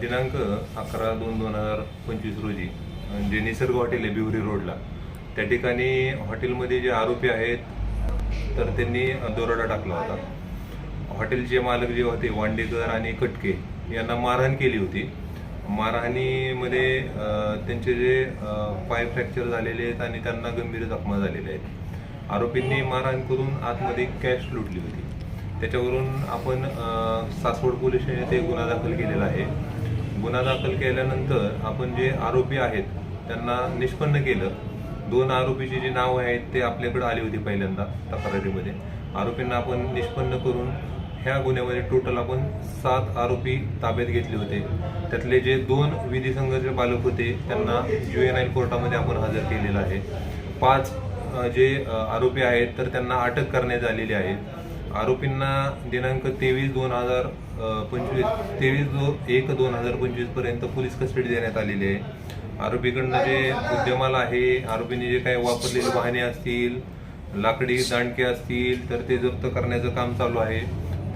दिनांक अकरा दोन दोन हजार पंचवीस रोजी जे निसर्ग हॉटेल आहे बिवरी रोडला त्या ठिकाणी हॉटेलमध्ये जे आरोपी आहेत तर त्यांनी दरोडा टाकला होता. हॉटेलचे मालक जे होते वांडेकर आणि कटके यांना मारहाण केली होती. मारहाणीमध्ये त्यांचे जे पाय फ्रॅक्चर झालेले आहेत आणि त्यांना गंभीर जखमा झालेल्या आहेत. आरोपींनी मारहाण करून आतमध्ये कॅश लुटली होती. त्याच्यावरून आपण सासवड पोलीस ते गुन्हा दाखल केलेला आहे. गुन्हा दाखल केल्यानंतर आपण जे आरोपी आहेत त्यांना निष्पन्न केलं. दोन आरोपीची जी नावं आहेत ते आपल्याकडे आली होती पहिल्यांदा तक्रारीमध्ये. आरोपींना आपण निष्पन्न करून ह्या गुन्ह्यामध्ये टोटल आपण सात आरोपी ताब्यात घेतले होते. त्यातले जे दोन विधी संघर्ष बालक होते त्यांना यू एन आय कोर्टामध्ये आपण हजर केलेलं आहे. पाच जे आरोपी आहेत तर त्यांना अटक करण्यात आलेली आहे. आरोपींना दिनांक तेवीस दोन हजार पंचवीस तेवीस दो एक दोन हजार पंचवीसपर्यंत पोलीस कस्टडी देण्यात आलेली आहे. आरोपीकडनं जे उद्यमाल आहे आरोपींनी जे काही वापरलेले वाहने असतील लाकडी दांडके असतील तर ते जप्त करण्याचं काम चालू आहे.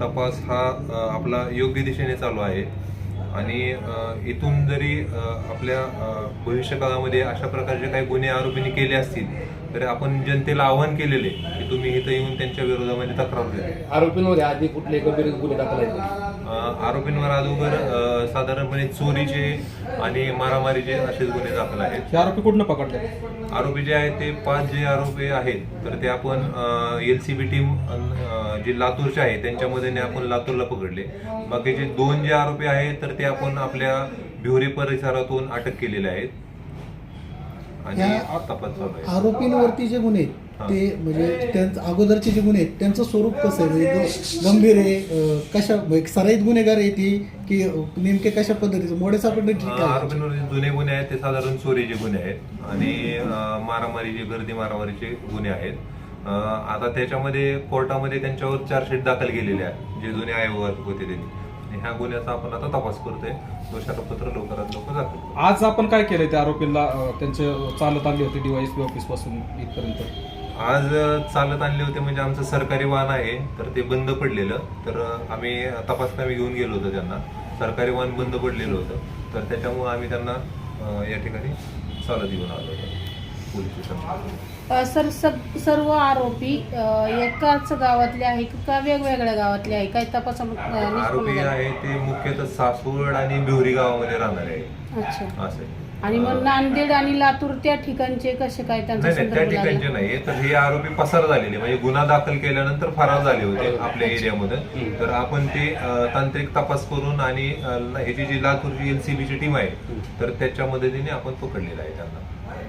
तपास हा आपला योग्य दिशेने चालू आहे. आणि इथून जरी आपल्या भविष्यकाळामध्ये अशा प्रकारचे काही गुन्हे आरोपींनी केले असतील तर आपण जनतेला आवाहन केलेले की तुम्ही इथं येऊन त्यांच्या विरोधामध्ये तक्रार द्या. आरोपींमध्ये आधी कुठले गंभीर गुन्हे दाखल आहेत? आरोपींवर अगोदर साधारणपणे चोरीचे आणि मारामारीचे असेच गुन्हे दाखल आहेत. हे आरोपी कुठनं पकडले? आरोपी जे आहेत ते पाच जे आरोपी आहेत तर ते आपण एल सी बी टीम जे लातूरचे आहे त्यांच्या मदतीने आपण लातूरला पकडले. बाकीचे दोन जे आरोपी आहेत तर ते आपण आपल्या भिवरी परिसरातून अटक केलेले आहेत. आणि चालू आहे. आरोपींवरती जे गुन्हे आहेत, ते म्हणजे त्यांचं अगोदरचे जे गुन्हे आहेत त्यांचं स्वरूप कसं आहे? म्हणजे गंभीर आहे अं, कशा म्हणजे सराईत गुन्हेगार आहे ती की नेमके कशा पद्धतीचं? मोडे सापडले ठीक आहे. आरोपींवर जे जुने गुन्हे आहेत ते साधारण चोरीचे गुन्हे आहेत. आणि अ, मारामारीचे गर्दी मारामारीचे गुन्हे आहेत. अ, आता त्याच्यामध्ये कोर्टामध्ये त्यांच्यावर चार्जशीट दाखल केलेले आहे जे जुने आयोग होते त्यांनी. आणि ह्या गुन्ह्याचा आपण आता तपास करतोय. दोषारोपत्र लवकरात लवकर दाखल करू. आज आपण काय केलंय त्या आरोपींना अं, त्यांचे चालत आली होती डीवायसपी ऑफिसपासून इथपर्यंत? आज चालत आणले होते म्हणजे आमचं सरकारी वाहन आहे तर ते बंद पडलेलं. तर आम्ही तपासकामी घेऊन गेलो होतो त्यांना. सरकारी वाहन बंद पडलेलं होतं. तर त्याच्यामुळे आम्ही त्यांना या ठिकाणी चालत घेऊन आलो होतो. अ, सर सब- सर्व आरोपी अ, एकाच गावातले आहे का वेगवेगळ्या गावातले आहे काय तपास आरोपी आहे ते मुख्यतः सासवड आणि बिवरी गावामध्ये राहणारे आहे अच्छा. असे आणि मग नांदेड आणि लातूर त्या ठिकाणचे कसे काय त्यांचा नाही नाही त्या संदर्भ ठिकाणचे लागला नाही तर हे आरोपी पसार झालेले. म्हणजे गुन्हा दाखल केल्यानंतर फरार झाले होते आपल्या एरियामध्ये. तर आपण ते अ, तांत्रिक तपास करून आणि अ, ह्याची जी लातूरची एलसीबीची टीम आहे तर त्याच्या मदतीने आपण पकडलेलं आहे त्यांना.